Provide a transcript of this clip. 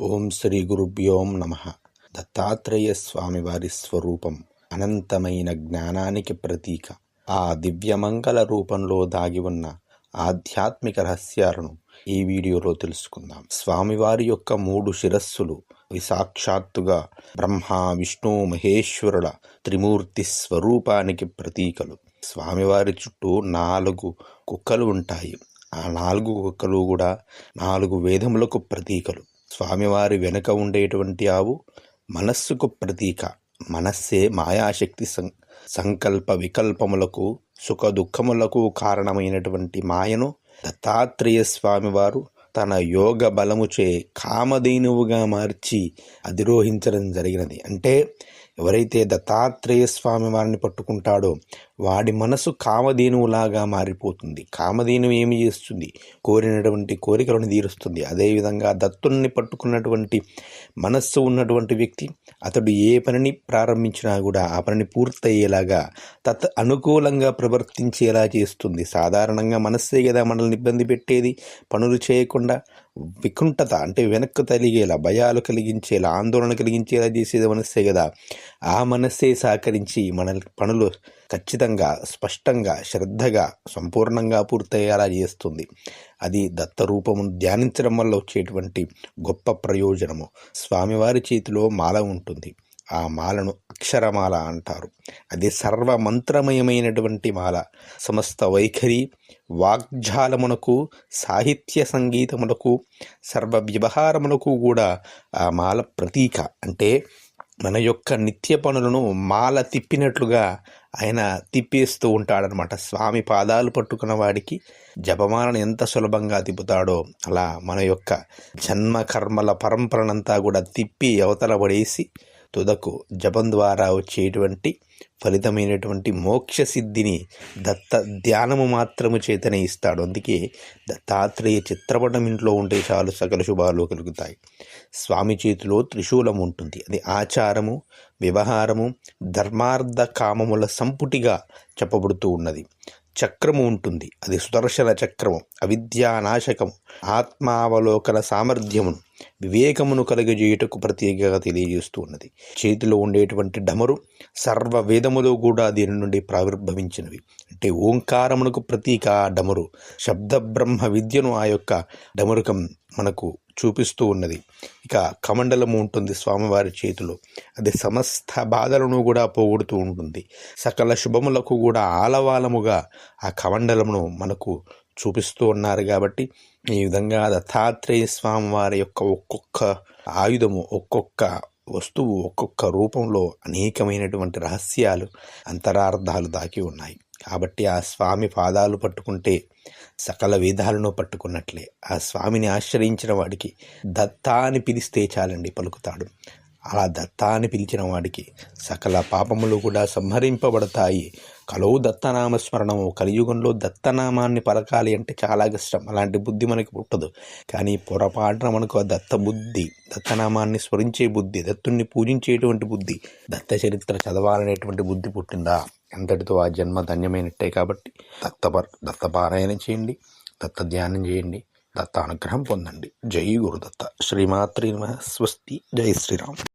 ఓం శ్రీ గురుభ్యోం నమ. దత్తాత్రేయ స్వామివారి స్వరూపం అనంతమైన జ్ఞానానికి ప్రతీక. ఆ దివ్యమంగళ రూపంలో దాగి ఉన్న ఆధ్యాత్మిక రహస్యాలను ఈ వీడియోలో తెలుసుకుందాం. స్వామివారి యొక్క మూడు శిరస్సులు అవి సాక్షాత్తుగా బ్రహ్మ విష్ణు మహేశ్వరుల త్రిమూర్తి స్వరూపానికి ప్రతీకలు. స్వామివారి చుట్టూ నాలుగు కుక్కలు ఉంటాయి. ఆ నాలుగు కుక్కలు కూడా నాలుగు వేదములకు ప్రతీకలు. స్వామివారి వెనుక ఉండేటువంటి ఆవు మనస్సుకు ప్రతీక. మనస్సే మాయాశక్తి సం సంకల్ప వికల్పములకు సుఖ దుఃఖములకు కారణమైనటువంటి మాయను దత్తాత్రేయ స్వామివారు తన యోగ బలముచే కామధేనువుగా మార్చి అధిరోహించడం జరిగినది. అంటే ఎవరైతే దత్తాత్రేయ స్వామి వారిని పట్టుకుంటాడో వాడి మనసు కామధేనువులాగా మారిపోతుంది. కామధేను ఏమి చేస్తుంది? కోరినటువంటి కోరికలను తీరుస్తుంది. అదేవిధంగా దత్తుని పట్టుకున్నటువంటి మనస్సు ఉన్నటువంటి వ్యక్తి అతడు ఏ పనిని ప్రారంభించినా కూడా ఆ పనిని పూర్తయ్యేలాగా తత్ అనుకూలంగా ప్రవర్తించేలా చేస్తుంది. సాధారణంగా మనస్సే కదా మనల్ని ఇబ్బంది పెట్టేది. పనులు చేయకుండా వికుంఠత అంటే వెనక్కు తలిగేలా భయాలు కలిగించేలా ఆందోళన కలిగించేలా చేసేది మనస్సే కదా. ఆ మనస్సే సహకరించి మన పనులు ఖచ్చితంగా స్పష్టంగా శ్రద్ధగా సంపూర్ణంగా పూర్తయ్యేలా చేస్తుంది. అది దత్తరూపము ధ్యానించడం వల్ల వచ్చేటువంటి గొప్ప ప్రయోజనము. స్వామివారి చేతిలో మాల ఉంటుంది. ఆ మాలను అక్షరమాల అంటారు. అది సర్వమంత్రమయమైనటువంటి మాల. సమస్త వైఖరి వాగ్జాలమునకు సాహిత్య సంగీతములకు సర్వ వ్యవహారములకు కూడా ఆ మాల ప్రతీక. అంటే మన యొక్క నిత్య పనులను మాల తిప్పినట్లుగా ఆయన తిప్పేస్తూ ఉంటాడనమాట స్వామి పాదాలు పట్టుకున్న వాడికి జపమాలను ఎంత సులభంగా తిప్పుతాడో అలా మన యొక్క జన్మ కర్మల పరంపరనంతా కూడా తిప్పి అవతల పడేసి తుదకు జపం ద్వారా వచ్చేటువంటి ఫలితమైనటువంటి మోక్ష సిద్ధిని దత్త ధ్యానము మాత్రము చేతనే ఇస్తాడు. అందుకే దత్తాత్రేయ చిత్రపటం ఇంట్లో ఉంటే చాలు సకల శుభాలు కలుగుతాయి. స్వామి చేతిలో త్రిశూలం ఉంటుంది. అది ఆచారము వ్యవహారము ధర్మార్థ కామముల సంపుటిగా చెప్పబడుతూ ఉన్నది. చక్రము ఉంటుంది. అది సుదర్శన చక్రము అవిద్యానాశకము ఆత్మావలోకన సామర్థ్యమును వివేకమును కలుగజేయుటకు ప్రత్యేకంగా తెలియజేస్తూ ఉన్నది. చేతిలో ఉండేటువంటి డమరు సర్వ వేదములో కూడా దీని నుండి ప్రావిర్భవించినవి. అంటే ఓంకారమునకు ప్రతీక డమరు. శబ్ద బ్రహ్మ విద్యను ఆ యొక్క డమరుకం మనకు చూపిస్తూ ఉన్నది. ఇక కమండలము ఉంటుంది స్వామివారి చేతిలో. అది సమస్త బాధలను కూడా పోగొడుతూ ఉంటుంది. సకల శుభములకు కూడా ఆలవాలముగా ఆ కమండలమును మనకు చూపిస్తూ ఉన్నారు కాబట్టి ఈ విధంగా దత్తాత్రేయ స్వామి వారి యొక్క ఒక్కొక్క ఆయుధము ఒక్కొక్క వస్తువు ఒక్కొక్క రూపంలో అనేకమైనటువంటి రహస్యాలు అంతరార్థాలు దాకి ఉన్నాయి. కాబట్టి ఆ స్వామి పాదాలు పట్టుకుంటే సకల వేదాలను పట్టుకున్నట్లే. ఆ స్వామిని ఆశ్రయించిన వాడికి దత్తా అని పిలిస్తే చాలండి పలుకుతాడు. అలా దత్తా అని పిలిచిన వాడికి సకల పాపములు కూడా సంహరింపబడతాయి. కలవు దత్తనామస్మరణము. కలియుగంలో దత్తనామాన్ని పలకాలి అంటే చాలా కష్టం. అలాంటి బుద్ధి మనకి పుట్టదు. కానీ పొరపాటున మనకు దత్త బుద్ధి దత్తనామాన్ని స్మరించే బుద్ధి దత్తుణ్ణి పూజించేటువంటి బుద్ధి దత్త చరిత్ర చదవాలనేటువంటి బుద్ధి పుట్టిందా? ఎంతటితో ఆ జన్మ ధన్యమైనట్టే కాబట్టి దత్త దత్తపారాయణ చేయండి దత్త ధ్యానం చేయండి దత్త అనుగ్రహం పొందండి. జై గురుదత్త. శ్రీమాత్రి స్వస్తి. జై శ్రీరామ్.